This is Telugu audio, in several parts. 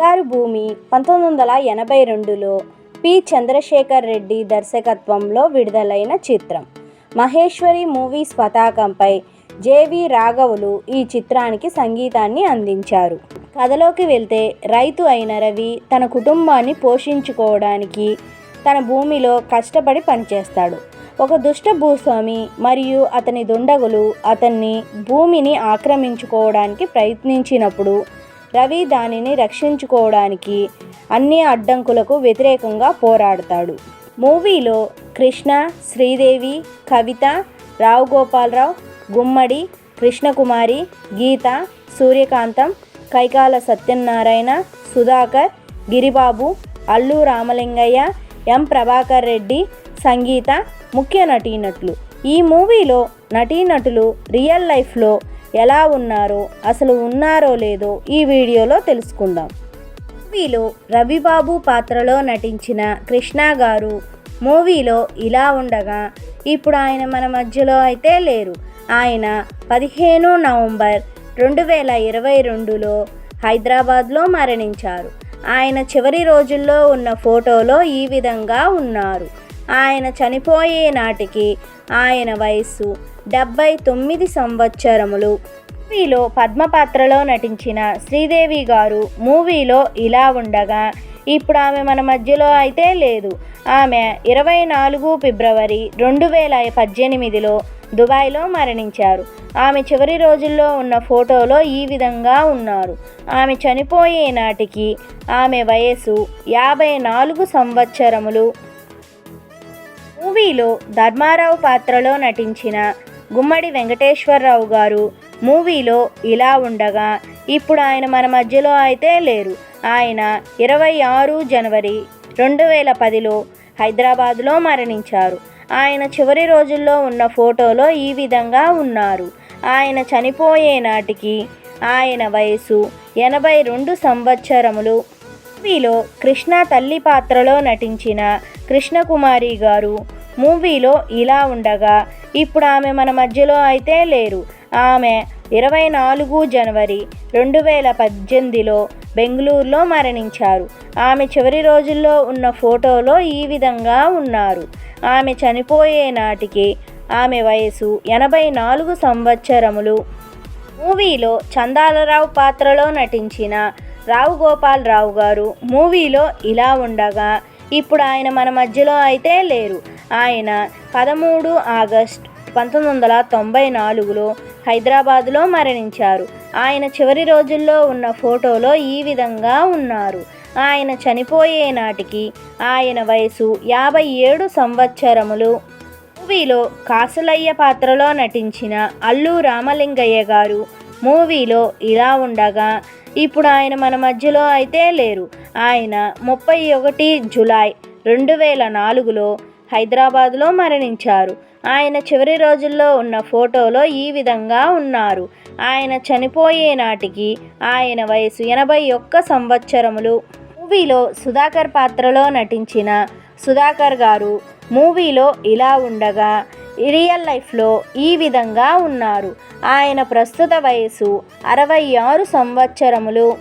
బంగారు భూమి పంతొమ్మిది వందల ఎనభై రెండులో పి. చంద్రశేఖర్ రెడ్డి దర్శకత్వంలో విడుదలైన చిత్రం. మహేశ్వరి మూవీస్ పతాకంపై జేవి రాఘవులు ఈ చిత్రానికి సంగీతాన్ని అందించారు. కథలోకి వెళ్తే రైతు అయిన రవి తన కుటుంబాన్ని పోషించుకోవడానికి తన భూమిలో కష్టపడి పనిచేస్తాడు. ఒక దుష్ట భూస్వామి మరియు అతని దుండగులు అతన్ని భూమిని ఆక్రమించుకోవడానికి ప్రయత్నించినప్పుడు రవి దానిని రక్షించుకోవడానికి అన్ని అడ్డంకులకు వ్యతిరేకంగా పోరాడతాడు. మూవీలో కృష్ణ శ్రీదేవి కవిత రావు గోపాలరావు గుమ్మడి కృష్ణకుమారి గీత సూర్యకాంతం కైకాల సత్యనారాయణ సుధాకర్ గిరిబాబు అల్లు రామలింగయ్య ఎం ప్రభాకర్ రెడ్డి సంగీత ముఖ్య నటీనటులు. ఈ మూవీలో నటీనటులు రియల్ లైఫ్లో ఎలా ఉన్నారో అసలు ఉన్నారో లేదో ఈ వీడియోలో తెలుసుకుందాం. మూవీలో రవిబాబు పాత్రలో నటించిన కృష్ణ గారు మూవీలో ఇలా ఉండగా ఇప్పుడు ఆయన మన మధ్యలో అయితే లేరు. ఆయన పదిహేను నవంబర్ రెండు వేల ఇరవై రెండులో హైదరాబాద్లో మరణించారు. ఆయన చివరి రోజుల్లో ఉన్న ఫోటోలో ఈ విధంగా ఉన్నారు. ఆయన చనిపోయే నాటికి ఆయన వయస్సు డెబ్బై తొమ్మిది సంవత్సరములు. మూవీలో పద్మ పాత్రలో నటించిన శ్రీదేవి గారు మూవీలో ఇలా ఉండగా ఇప్పుడు ఆమె మన మధ్యలో అయితే లేదు. ఆమె ఇరవై నాలుగు ఫిబ్రవరి రెండు వేల పద్దెనిమిదిలో దుబాయ్లో మరణించారు. ఆమె చివరి రోజుల్లో ఉన్న ఫోటోలో ఈ విధంగా ఉన్నారు. ఆమె చనిపోయే నాటికి ఆమె వయసు యాభై నాలుగు సంవత్సరములు. మూవీలో ధర్మారావు పాత్రలో నటించిన గుమ్మడి వెంకటేశ్వరరావు గారు మూవీలో ఇలా ఉండగా ఇప్పుడు ఆయన మన మధ్యలో అయితే లేరు. ఆయన ఇరవై ఆరు జనవరి రెండు వేల పదిలో హైదరాబాద్లో మరణించారు. ఆయన చివరి రోజుల్లో ఉన్న ఫోటోలో ఈ విధంగా ఉన్నారు. ఆయన చనిపోయే నాటికి ఆయన వయసు ఎనభై రెండు సంవత్సరములు. మూవీలో కృష్ణ తల్లి పాత్రలో నటించిన కృష్ణకుమారి గారు మూవీలో ఇలా ఉండగా ఇప్పుడు ఆమె మన మధ్యలో అయితే లేరు. ఆమె ఇరవై నాలుగు జనవరి రెండు వేల పద్దెనిమిదిలో బెంగళూరులో మరణించారు. ఆమె చివరి రోజుల్లో ఉన్న ఫోటోలో ఈ విధంగా ఉన్నారు. ఆమె చనిపోయే నాటికి ఆమె వయసు ఎనభై నాలుగు సంవత్సరములు. మూవీలో చందాలరావు పాత్రలో నటించిన రావు గోపాల్ రావు గారు మూవీలో ఇలా ఉండగా ఇప్పుడు ఆయన మన మధ్యలో అయితే లేరు. ఆయన పదమూడు ఆగస్ట్ పంతొమ్మిది వందల తొంభై నాలుగులో హైదరాబాదులో మరణించారు. ఆయన చివరి రోజుల్లో ఉన్న ఫోటోలో ఈ విధంగా ఉన్నారు. ఆయన చనిపోయే నాటికి ఆయన వయసు యాభై ఏడు సంవత్సరములు. మూవీలో కాసులయ్య పాత్రలో నటించిన అల్లు రామలింగయ్య గారు మూవీలో ఇలా ఉండగా ఇప్పుడు ఆయన మన మధ్యలో అయితే లేరు. ఆయన ముప్పై ఒకటి జులై రెండు వేల నాలుగులో హైదరాబాద్లో మరణించారు. ఆయన చివరి రోజుల్లో ఉన్న ఫోటోలో ఈ విధంగా ఉన్నారు. ఆయన చనిపోయే నాటికి ఆయన వయసు ఎనభై ఒక్క సంవత్సరములు. మూవీలో సుధాకర్ పాత్రలో నటించిన సుధాకర్ గారు మూవీలో ఇలా ఉండగా రియల్ లైఫ్లో ఈ విధంగా ఉన్నారు. ఆయన ప్రస్తుత వయసు అరవై ఆరు సంవత్సరములు.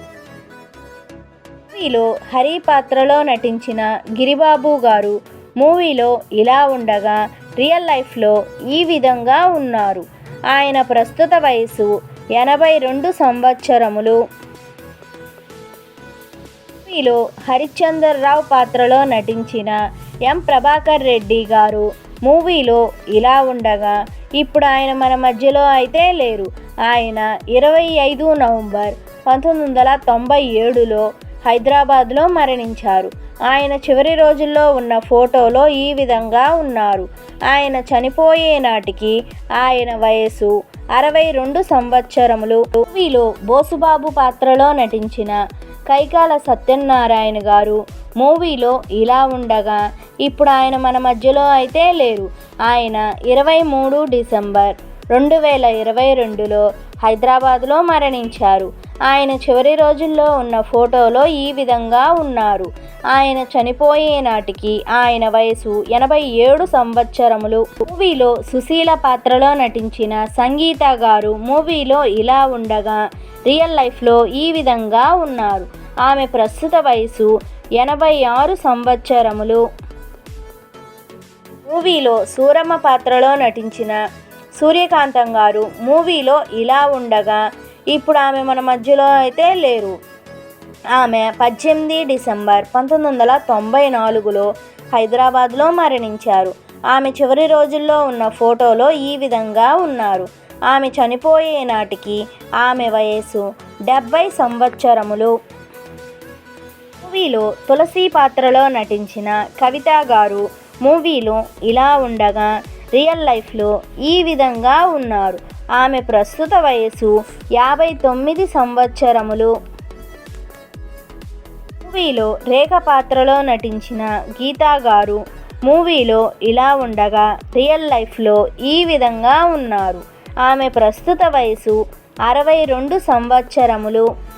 మూవీలో హరి పాత్రలో నటించిన గిరిబాబు గారు మూవీలో ఇలా ఉండగా రియల్ లైఫ్లో ఈ విధంగా ఉన్నారు. ఆయన ప్రస్తుత వయసు ఎనభై రెండు సంవత్సరములు. మూవీలో హరిశ్చందర్ రావు పాత్రలో నటించిన ఎం ప్రభాకర్ రెడ్డి గారు మూవీలో ఇలా ఉండగా ఇప్పుడు ఆయన మన మధ్యలో అయితే లేరు. ఆయన ఇరవై ఐదు నవంబర్ పంతొమ్మిది వందల తొంభై ఏడులో హైదరాబాద్లో మరణించారు. ఆయన చివరి రోజుల్లో ఉన్న ఫోటోలో ఈ విధంగా ఉన్నారు. ఆయన చనిపోయే నాటికి ఆయన వయసు అరవై రెండు సంవత్సరములు. మూవీలో బోసుబాబు పాత్రలో నటించిన కైకాల సత్యనారాయణ గారు మూవీలో ఇలా ఉండగా ఇప్పుడు ఆయన మన మధ్యలో అయితే లేరు. ఆయన ఇరవై మూడు డిసెంబర్ రెండు వేల ఇరవై రెండులో హైదరాబాద్లో మరణించారు. ఆయన చివరి రోజుల్లో ఉన్న ఫోటోలో ఈ విధంగా ఉన్నారు. ఆయన చనిపోయే నాటికి ఆయన వయసు ఎనభై ఏడు సంవత్సరములు. మూవీలో సుశీల పాత్రలో నటించిన సంగీత గారు మూవీలో ఇలా ఉండగా రియల్ లైఫ్లో ఈ విధంగా ఉన్నారు. ఆమె ప్రస్తుత వయసు ఎనభై ఆరు సంవత్సరములు. మూవీలో సూరమ్మ పాత్రలో నటించిన సూర్యకాంతం గారు మూవీలో ఇలా ఉండగా ఇప్పుడు ఆమె మన మధ్యలో అయితే లేరు. ఆమె పద్దెనిమిది డిసెంబర్ పంతొమ్మిది వందల తొంభై నాలుగులో హైదరాబాద్లో మరణించారు. ఆమె చివరి రోజుల్లో ఉన్న ఫోటోలో ఈ విధంగా ఉన్నారు. ఆమె చనిపోయే నాటికి ఆమె వయస్సు డెబ్భై సంవత్సరములు. మూవీలో తులసి పాత్రలో నటించిన కవిత గారు మూవీలో ఇలా ఉండగా రియల్ లైఫ్లో ఈ విధంగా ఉన్నారు. ఆమె ప్రస్తుత వయసు యాభై తొమ్మిది సంవత్సరములు. మూవీలో రేఖ పాత్రలో నటించిన గీతా గారు మూవీలో ఇలా ఉండగా రియల్ లైఫ్లో ఈ విధంగా ఉన్నారు. ఆమె ప్రస్తుత వయసు అరవై రెండు సంవత్సరములు.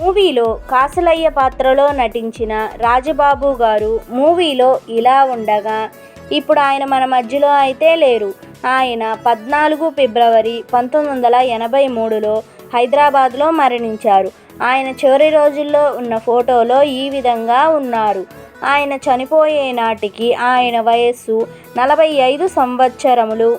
మూవీలో కాసులయ్య పాత్రలో నటించిన రాజబాబు గారు మూవీలో ఇలా ఉండగా ఇప్పుడు ఆయన మన మధ్యలో అయితే లేరు. ఆయన పద్నాలుగు ఫిబ్రవరి పంతొమ్మిది వందల ఎనభై మూడులో హైదరాబాద్లో మరణించారు. ఆయన చివరి రోజుల్లో ఉన్న ఫోటోలో ఈ విధంగా ఉన్నారు. ఆయన చనిపోయే నాటికి ఆయన వయస్సు నలభై ఐదు సంవత్సరములు